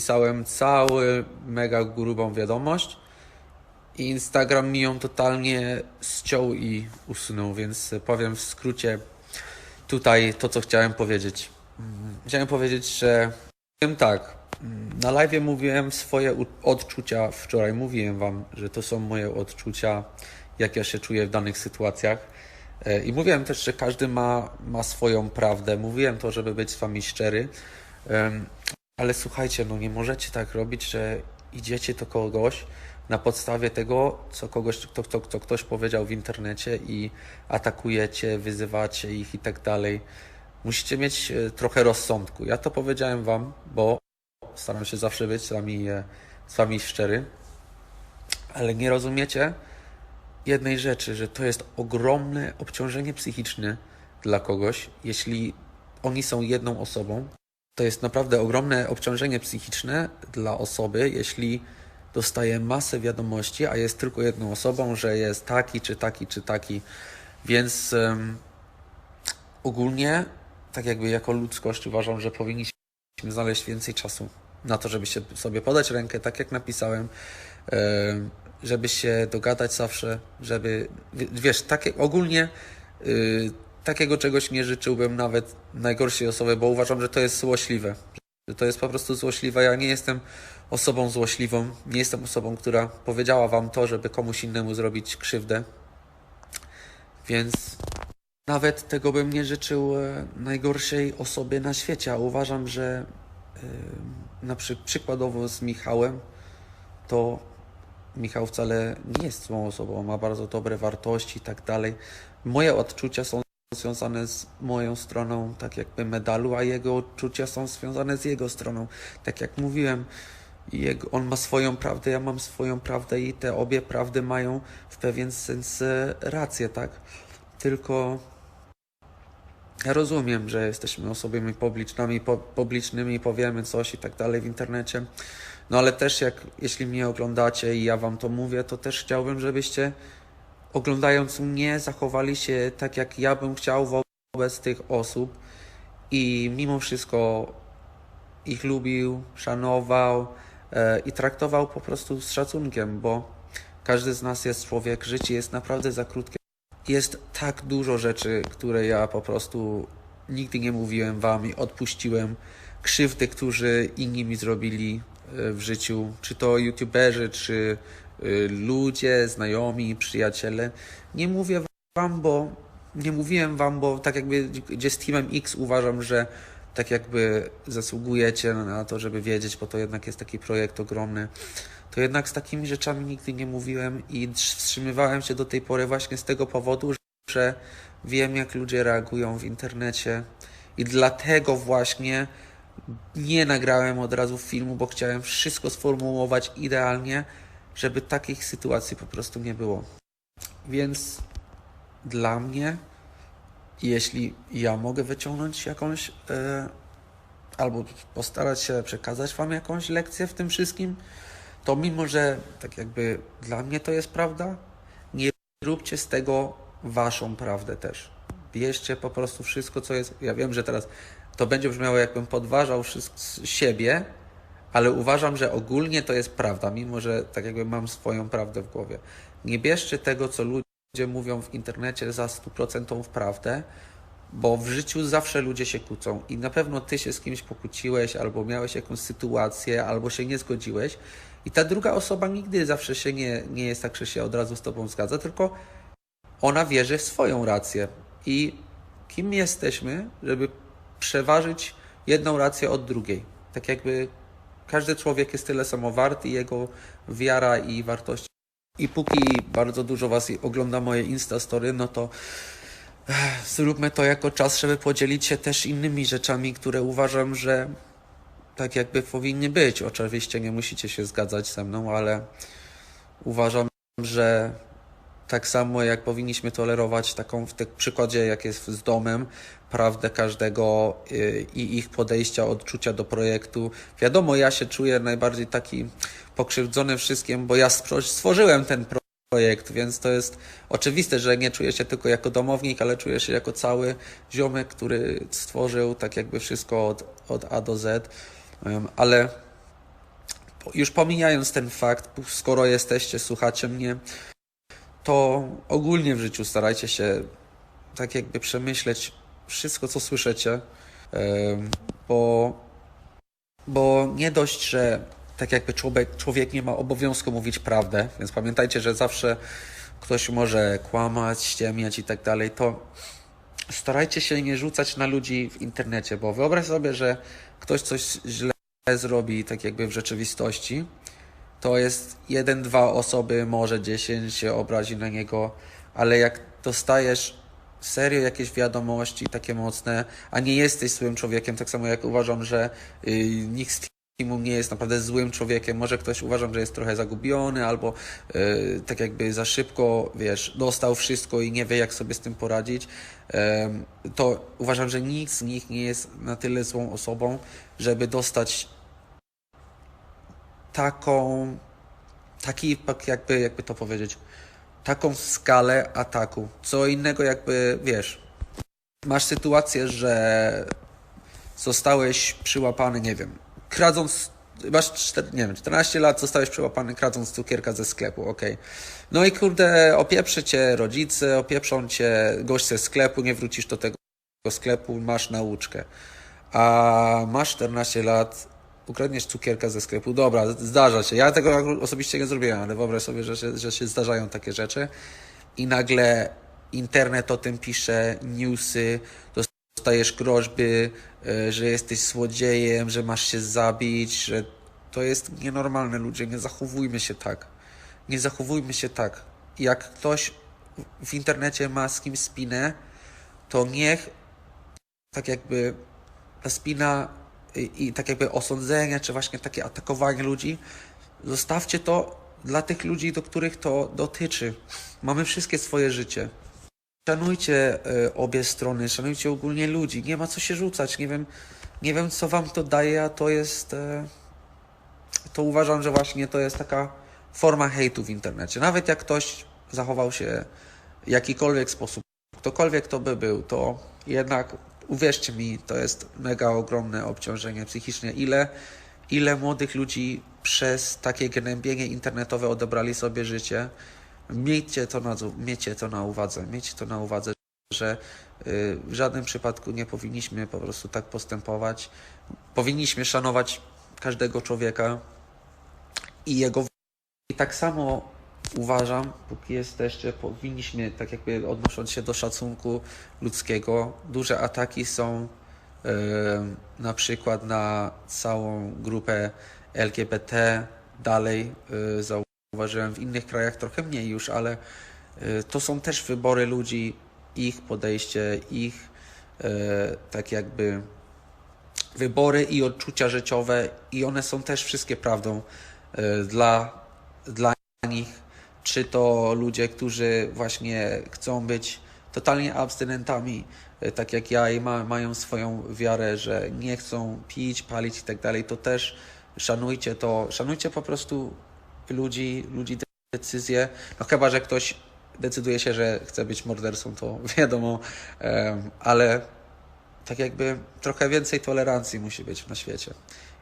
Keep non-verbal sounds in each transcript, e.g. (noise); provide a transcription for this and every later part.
napisałem cały mega grubą wiadomość i Instagram mi ją totalnie ściął i usunął, więc powiem w skrócie tutaj to, co chciałem powiedzieć. Chciałem powiedzieć, że powiem tak, na live mówiłem swoje odczucia wczoraj, mówiłem wam, że to są moje odczucia, jak ja się czuję w danych sytuacjach. E, I mówiłem też, że każdy ma, ma swoją prawdę. Mówiłem to, żeby być z wami szczery. Ale słuchajcie, no nie możecie tak robić, że idziecie do kogoś na podstawie tego, co, kogoś, to, to, co ktoś powiedział w internecie i atakujecie, wyzywacie ich i tak dalej. Musicie mieć e, trochę rozsądku. Ja to powiedziałem wam, bo staram się zawsze być z wami, e, z wami szczery, ale nie rozumiecie jednej rzeczy, że to jest ogromne obciążenie psychiczne dla kogoś, jeśli oni są jedną osobą. To jest naprawdę ogromne obciążenie psychiczne dla osoby, jeśli dostaje masę wiadomości, a jest tylko jedną osobą, że jest taki, czy taki, czy taki. Więc em, ogólnie, tak jakby jako ludzkość uważam, że powinniśmy znaleźć więcej czasu na to, żeby się sobie podać rękę, tak jak napisałem, em, żeby się dogadać zawsze, żeby, wiesz, takie, ogólnie y, takiego czegoś nie życzyłbym nawet najgorszej osobie, bo uważam, że to jest złośliwe. Że to jest po prostu złośliwe. Ja nie jestem osobą złośliwą, nie jestem osobą, która powiedziała wam to, żeby komuś innemu zrobić krzywdę. Więc nawet tego bym nie życzył e, najgorszej osobie na świecie, a uważam, że e, na przy, przykładowo z Michałem, to Michał wcale nie jest złą osobą, ma bardzo dobre wartości i tak dalej. Moje odczucia są związane z moją stroną, tak jakby medalu, a jego odczucia są związane z jego stroną. Tak jak mówiłem, jego, on ma swoją prawdę, ja mam swoją prawdę i te obie prawdy mają w pewien sens e, rację, tak? Tylko ja rozumiem, że jesteśmy osobami publicznymi, po, publicznymi, powiemy coś i tak dalej w internecie. No ale też jak, jeśli mnie oglądacie i ja wam to mówię, to też chciałbym, żebyście oglądając mnie zachowali się tak, jak ja bym chciał wo- wobec tych osób i mimo wszystko ich lubił, szanował e, i traktował po prostu z szacunkiem, bo każdy z nas jest człowiek, życie jest naprawdę za krótkie. Jest tak dużo rzeczy, które ja po prostu nigdy nie mówiłem wam i odpuściłem. Krzywdy, którzy inni mi zrobili e, w życiu, czy to youtuberzy, czy ludzie, znajomi, przyjaciele. Nie mówię wam, bo nie mówiłem wam, bo tak jakby gdzie z Teamem X uważam, że tak jakby zasługujecie na to, żeby wiedzieć, bo to jednak jest taki projekt ogromny. To jednak z takimi rzeczami nigdy nie mówiłem i wstrzymywałem się do tej pory właśnie z tego powodu, że wiem, jak ludzie reagują w internecie i dlatego właśnie nie nagrałem od razu filmu, bo chciałem wszystko sformułować idealnie, żeby takich sytuacji po prostu nie było. Więc dla mnie, jeśli ja mogę wyciągnąć jakąś, e, albo postarać się przekazać Wam jakąś lekcję w tym wszystkim, to mimo, że tak jakby dla mnie to jest prawda, nie róbcie z tego Waszą prawdę też. Bierzcie po prostu wszystko, co jest. Ja wiem, że teraz to będzie brzmiało, jakbym podważał wszystko siebie, ale uważam, że ogólnie to jest prawda, mimo że tak jakby mam swoją prawdę w głowie. Nie bierzcie tego, co ludzie mówią w internecie za stuprocentową prawdę, bo w życiu zawsze ludzie się kłócą i na pewno ty się z kimś pokłóciłeś, albo miałeś jakąś sytuację, albo się nie zgodziłeś i ta druga osoba nigdy zawsze się nie, nie jest tak, że się od razu z tobą zgadza, tylko ona wierzy w swoją rację. I kim jesteśmy, żeby przeważyć jedną rację od drugiej? Tak jakby każdy człowiek jest tyle samo wart i jego wiara i wartości. I póki bardzo dużo was ogląda moje Instastory, no to ech, zróbmy to jako czas, żeby podzielić się też innymi rzeczami, które uważam, że tak jakby powinny być. Oczywiście nie musicie się zgadzać ze mną, ale uważam, że tak samo jak powinniśmy tolerować taką w tym przykładzie, jak jest z domem, prawdę każdego y, i ich podejścia, odczucia do projektu. Wiadomo, ja się czuję najbardziej taki pokrzywdzony wszystkim, bo ja stwo- stworzyłem ten pro- projekt, więc to jest oczywiste, że nie czuję się tylko jako domownik, ale czuję się jako cały ziomek, który stworzył tak jakby wszystko od, od A do Z. Ale już pomijając ten fakt, skoro jesteście, słuchacie mnie, to ogólnie w życiu starajcie się tak jakby przemyśleć wszystko, co słyszycie, bo, bo nie dość, że tak jakby człowiek, człowiek nie ma obowiązku mówić prawdę, więc pamiętajcie, że zawsze ktoś może kłamać, ściemniać i tak dalej, to starajcie się nie rzucać na ludzi w internecie, bo wyobraź sobie, że ktoś coś źle zrobi tak jakby w rzeczywistości, to jest jeden, dwa osoby, może dziesięć się obrazi na niego, ale jak dostajesz serio jakieś wiadomości takie mocne, a nie jesteś złym człowiekiem, tak samo jak uważam, że y, nikt z teamu nie jest naprawdę złym człowiekiem, może ktoś uważam, że jest trochę zagubiony albo y, tak jakby za szybko, wiesz, dostał wszystko i nie wie jak sobie z tym poradzić, em, to uważam, że nikt z nich nie jest na tyle złą osobą, żeby dostać taką, taki tak jakby, jakby to powiedzieć, taką skalę ataku. Co innego jakby, wiesz, masz sytuację, że zostałeś przyłapany, nie wiem, kradząc, masz, czter, nie wiem, 14 lat, zostałeś przyłapany kradząc cukierka ze sklepu, okej. No i kurde, opieprzy cię rodzice, opieprzą cię gość ze sklepu, nie wrócisz do tego sklepu, masz nauczkę. A masz 14 lat, ukradniesz cukierka ze sklepu, dobra, zdarza się. Ja tego osobiście nie zrobiłem, ale wyobraź sobie, że się, że się zdarzają takie rzeczy i nagle internet o tym pisze, newsy, dostajesz groźby, e, że jesteś złodziejem, że masz się zabić, że to jest nienormalne ludzie, nie zachowujmy się tak. Nie zachowujmy się tak. Jak ktoś w internecie ma z kimś spinę, to niech tak jakby ta spina i, i tak jakby osądzenie, czy właśnie takie atakowanie ludzi, zostawcie to dla tych ludzi, do których to dotyczy. Mamy wszystkie swoje życie. Szanujcie e, obie strony, szanujcie ogólnie ludzi. Nie ma co się rzucać. Nie wiem, nie wiem co wam to daje, a to jest. E, to uważam, że właśnie to jest taka forma hejtu w internecie. Nawet jak ktoś zachował się w jakikolwiek sposób, ktokolwiek to by był, to jednak uwierzcie mi, to jest mega ogromne obciążenie psychiczne. Ile, ile młodych ludzi przez takie gnębienie internetowe odebrali sobie życie. Miejcie to na, miejcie to na uwadze, miejcie to na uwadze, że y, w żadnym przypadku nie powinniśmy po prostu tak postępować. Powinniśmy szanować każdego człowieka i jego. I tak samo uważam, póki jesteście, powinniśmy, tak jakby odnosząc się do szacunku ludzkiego, duże ataki są e, na przykład na całą grupę LGBT, dalej e, zauważyłem w innych krajach trochę mniej już, ale e, to są też wybory ludzi, ich podejście, ich tak jakby wybory i odczucia życiowe i one są też wszystkie prawdą dla, dla nich, czy to ludzie, którzy właśnie chcą być totalnie abstynentami, e, tak jak ja i ma, mają swoją wiarę, że nie chcą pić, palić i tak dalej, to też szanujcie to, szanujcie po prostu ludzi, ludzi decyzje, no chyba, że ktoś decyduje się, że chce być mordercą, to (laughs) wiadomo, ale tak jakby trochę więcej tolerancji musi być na świecie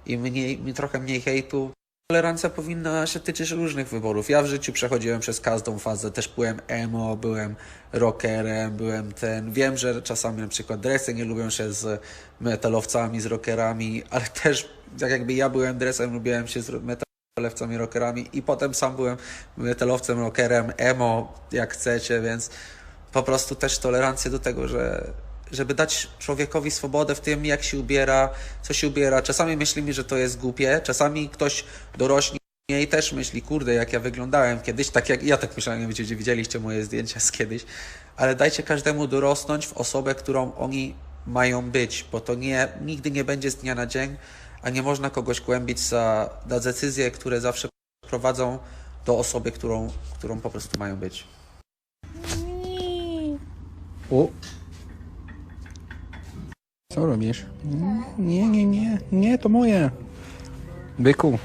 i mniej, trochę mniej hejtu. Tolerancja powinna się tyczyć różnych wyborów. Ja w życiu przechodziłem przez każdą fazę. Też byłem emo, byłem rockerem, byłem ten. Wiem, że czasami na przykład dresy nie lubią się z metalowcami, z rockerami, ale też tak jakby ja byłem dresem, lubiłem się z metalowcami, rockerami i potem sam byłem metalowcem, rockerem, emo, jak chcecie, więc po prostu też tolerancję do tego, że żeby dać człowiekowi swobodę w tym, jak się ubiera, co się ubiera. Czasami myślimy, że to jest głupie, czasami ktoś dorośnie i też myśli, kurde, jak ja wyglądałem kiedyś, tak jak ja tak myślałem, nie wiem, czy widzieliście moje zdjęcia z kiedyś, ale dajcie każdemu dorosnąć w osobę, którą oni mają być, bo to nie, nigdy nie będzie z dnia na dzień, a nie można kogoś głębić za, za decyzje, które zawsze prowadzą do osoby, którą, którą po prostu mają być. O. Co robisz? Nie, nie, nie, nie, to moje. Byku,